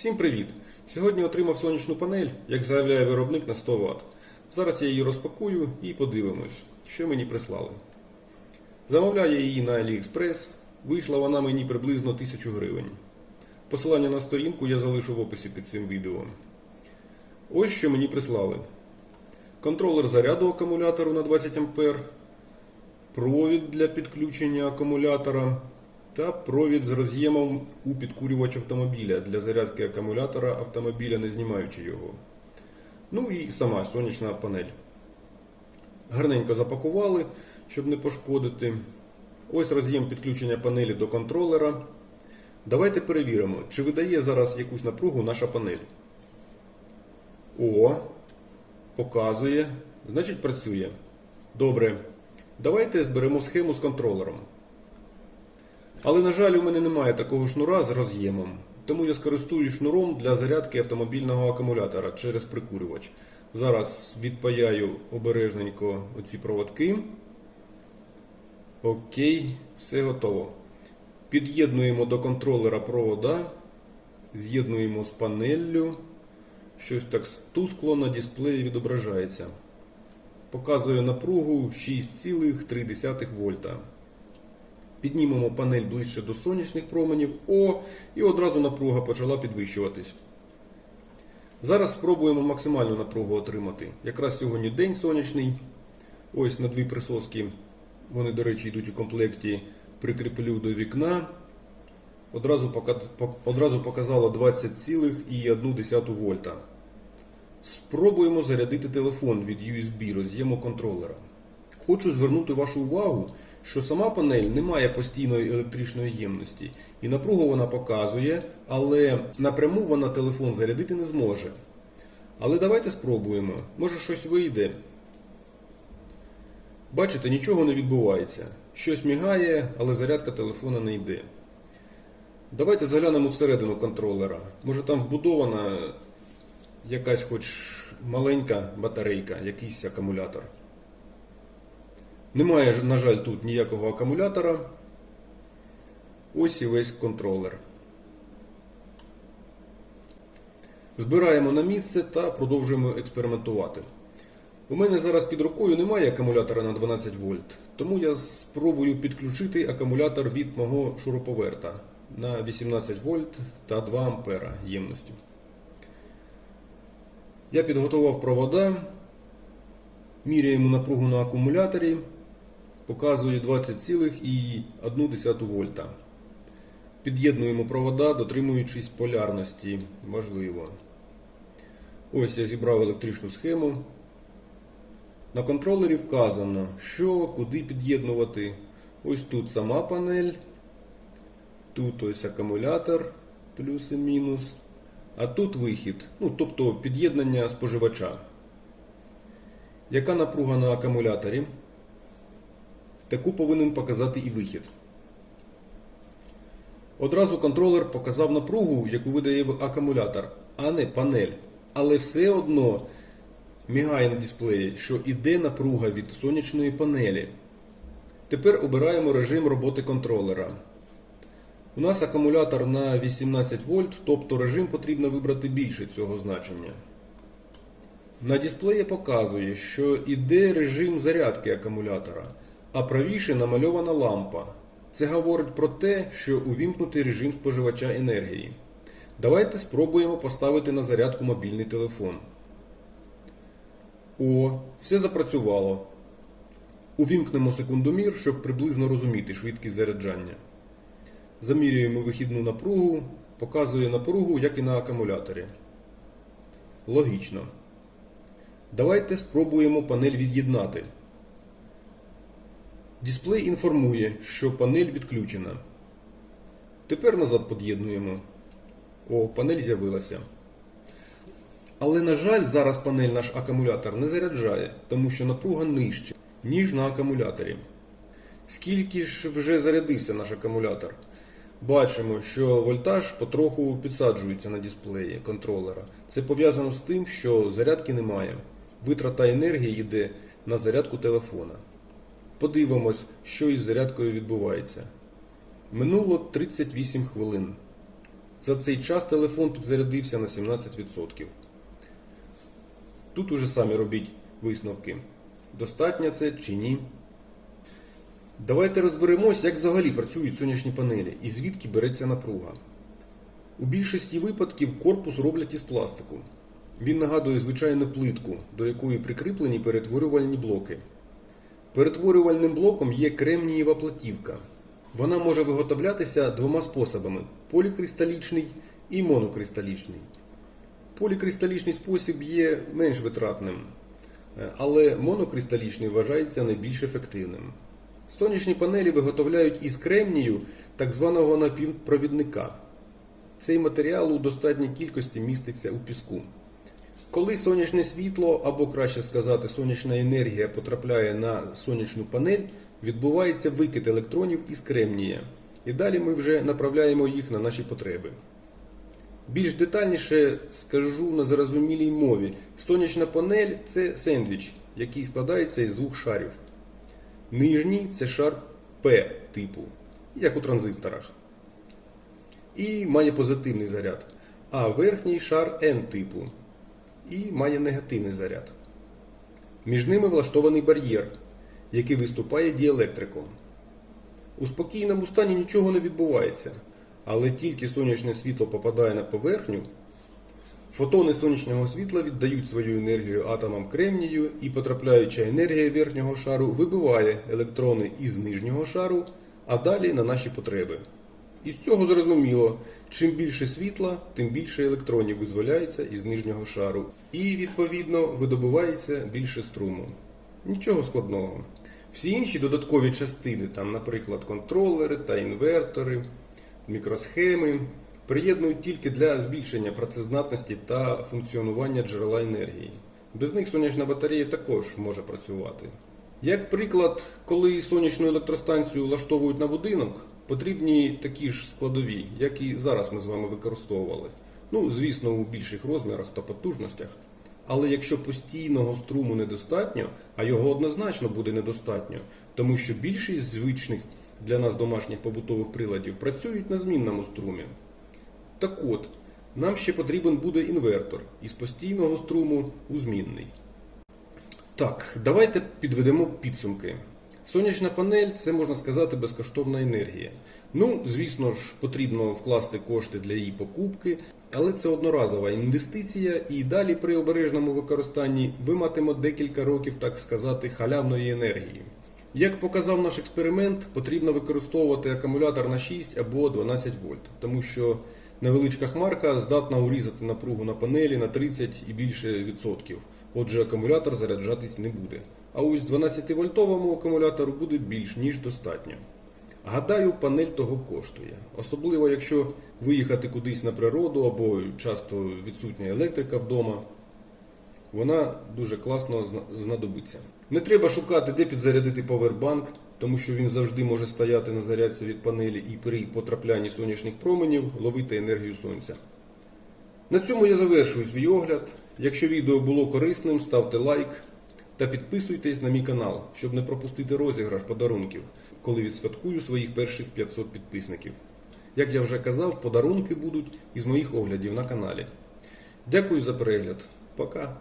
Всім привіт! Сьогодні отримав сонячну панель, як заявляє виробник на 100 Вт. Зараз я її розпакую і подивимось, що мені прислали. Замовляю її на AliExpress. Вийшла вона мені приблизно 1000 гривень. Посилання на сторінку я залишу в описі під цим відео. Ось що мені прислали. Контролер заряду акумулятору на 20 А, провід для підключення акумулятора та провід з роз'ємом у підкурювач автомобіля для зарядки акумулятора автомобіля, не знімаючи його. Ну і сама сонячна панель. Гарненько запакували, щоб не пошкодити. Ось роз'єм підключення панелі до контролера. Давайте перевіримо, чи видає зараз якусь напругу наша панель. О, показує. Значить працює. Добре. Давайте зберемо схему з контролером. Але, на жаль, у мене немає такого шнура з роз'ємом, тому я скористуюсь шнуром для зарядки автомобільного акумулятора через прикурювач. Зараз відпаяю обережненько оці проводки. Окей, все готово. Під'єднуємо до контролера провода, з'єднуємо з панеллю. Щось так тускло на дисплеї відображається. Показує напругу 6,3 вольта. Піднімемо панель ближче до сонячних променів. О, і одразу напруга почала підвищуватись. Зараз спробуємо максимальну напругу отримати. Якраз сьогодні день сонячний. Ось на дві присоски. Вони, до речі, йдуть у комплекті. Прикріплю до вікна. Одразу, пока- пок- одразу показало 20,1 вольта. Спробуємо зарядити телефон від USB роз'єму контролера. Хочу звернути вашу увагу, що сама панель не має постійної електричної ємності, і напругу вона показує, але напряму вона телефон зарядити не зможе. Але давайте спробуємо. Може щось вийде. Бачите, нічого не відбувається. Щось мігає, але зарядка телефона не йде. Давайте заглянемо всередину контролера. Може там вбудована якась хоч маленька батарейка, якийсь акумулятор. Немає, на жаль, тут ніякого акумулятора. Ось і весь контролер. Збираємо на місце та продовжуємо експериментувати. У мене зараз під рукою немає акумулятора на 12 вольт, тому я спробую підключити акумулятор від мого шуруповерта на 18 вольт та 2 ампера ємності. Я підготував провода, міряємо напругу на акумуляторі, показує 20,1 вольта. Під'єднуємо провода, дотримуючись полярності. Важливо. Ось я зібрав електричну схему. На контролері вказано, що куди під'єднувати. Ось тут сама панель. Тут ось акумулятор, плюс і мінус. А тут вихід, ну тобто під'єднання споживача. Яка напруга на акумуляторі? Таку повинен показати і вихід. Одразу контролер показав напругу, яку видає акумулятор, а не панель. Але все одно мігає на дисплеї, що іде напруга від сонячної панелі. Тепер обираємо режим роботи контролера. У нас акумулятор на 18 вольт, тобто режим потрібно вибрати більше цього значення. На дисплеї показує, що йде режим зарядки акумулятора, а правіше намальована лампа. Це говорить про те, що увімкнутий режим споживача енергії. Давайте спробуємо поставити на зарядку мобільний телефон. О, все запрацювало. Увімкнемо секундомір, щоб приблизно розуміти швидкість заряджання. Замірюємо вихідну напругу, показує напругу, як і на акумуляторі. Логічно. Давайте спробуємо панель від'єднати. Дисплей інформує, що панель відключена. Тепер назад під'єднуємо. О, панель з'явилася. Але, на жаль, зараз панель наш акумулятор не заряджає, тому що напруга нижча, ніж на акумуляторі. Скільки ж вже зарядився наш акумулятор? Бачимо, що вольтаж потроху підсаджується на дисплеї контролера. Це пов'язано з тим, що зарядки немає. Витрата енергії йде на зарядку телефона. Подивимось, що із зарядкою відбувається. Минуло 38 хвилин. За цей час телефон підзарядився на 17%. Тут уже самі робіть висновки. Достатньо це чи ні. Давайте розберемось, як взагалі працюють сонячні панелі і звідки береться напруга. У більшості випадків корпус роблять із пластику. Він нагадує звичайну плитку, до якої прикріплені перетворювальні блоки. Перетворювальним блоком є кремнієва платівка. Вона може виготовлятися двома способами: полікристалічний і монокристалічний. Полікристалічний спосіб є менш витратним, але монокристалічний вважається найбільш ефективним. Сонячні панелі виготовляють із кремнію так званого напівпровідника. Цей матеріал у достатній кількості міститься у піску. Коли сонячне світло, або краще сказати, сонячна енергія потрапляє на сонячну панель, відбувається викид електронів із кремнія. І далі ми вже направляємо їх на наші потреби. Більш детальніше скажу на зрозумілій мові. Сонячна панель це сендвіч, який складається із двох шарів. Нижній це шар П типу, як у транзисторах. І має позитивний заряд. А верхній шар N типу і має негативний заряд. Між ними влаштований бар'єр, який виступає діелектриком. У спокійному стані нічого не відбувається, але тільки сонячне світло попадає на поверхню, фотони сонячного світла віддають свою енергію атомам кремнію і потрапляюча енергія верхнього шару вибиває електрони із нижнього шару, а далі на наші потреби. І з цього зрозуміло, чим більше світла, тим більше електронів визволяється із нижнього шару. І, відповідно, видобувається більше струму. Нічого складного. Всі інші додаткові частини, там, наприклад, контролери та інвертори, мікросхеми, приєднують тільки для збільшення працездатності та функціонування джерела енергії. Без них сонячна батарея також може працювати. Як приклад, коли сонячну електростанцію влаштовують на будинок, потрібні такі ж складові, як і зараз ми з вами використовували. Ну, звісно, у більших розмірах та потужностях. Але якщо постійного струму недостатньо, а його однозначно буде недостатньо, тому що більшість звичних для нас домашніх побутових приладів працюють на змінному струмі. Так от, нам ще потрібен буде інвертор із постійного струму у змінний. Так, давайте підведемо підсумки. Сонячна панель це можна сказати безкоштовна енергія. Ну, звісно ж, потрібно вкласти кошти для її покупки, але це одноразова інвестиція, і далі при обережному використанні ви матимете декілька років, так сказати, халявної енергії. Як показав наш експеримент, потрібно використовувати акумулятор на 6 або 12 вольт, тому що невеличка хмарка здатна урізати напругу на панелі на 30 і більше відсотків. Отже, акумулятор заряджатись не буде. А ось 12-вольтовому акумулятору буде більш ніж достатньо. Гадаю, панель того коштує. Особливо, якщо виїхати кудись на природу або часто відсутня електрика вдома. Вона дуже класно знадобиться. Не треба шукати, де підзарядити повербанк, тому що він завжди може стояти на зарядці від панелі і при потраплянні сонячних променів ловити енергію сонця. На цьому я завершую свій огляд. Якщо відео було корисним, ставте лайк та підписуйтесь на мій канал, щоб не пропустити розіграш подарунків, коли відсвяткую своїх перших 500 підписників. Як я вже казав, подарунки будуть із моїх оглядів на каналі. Дякую за перегляд. Пока!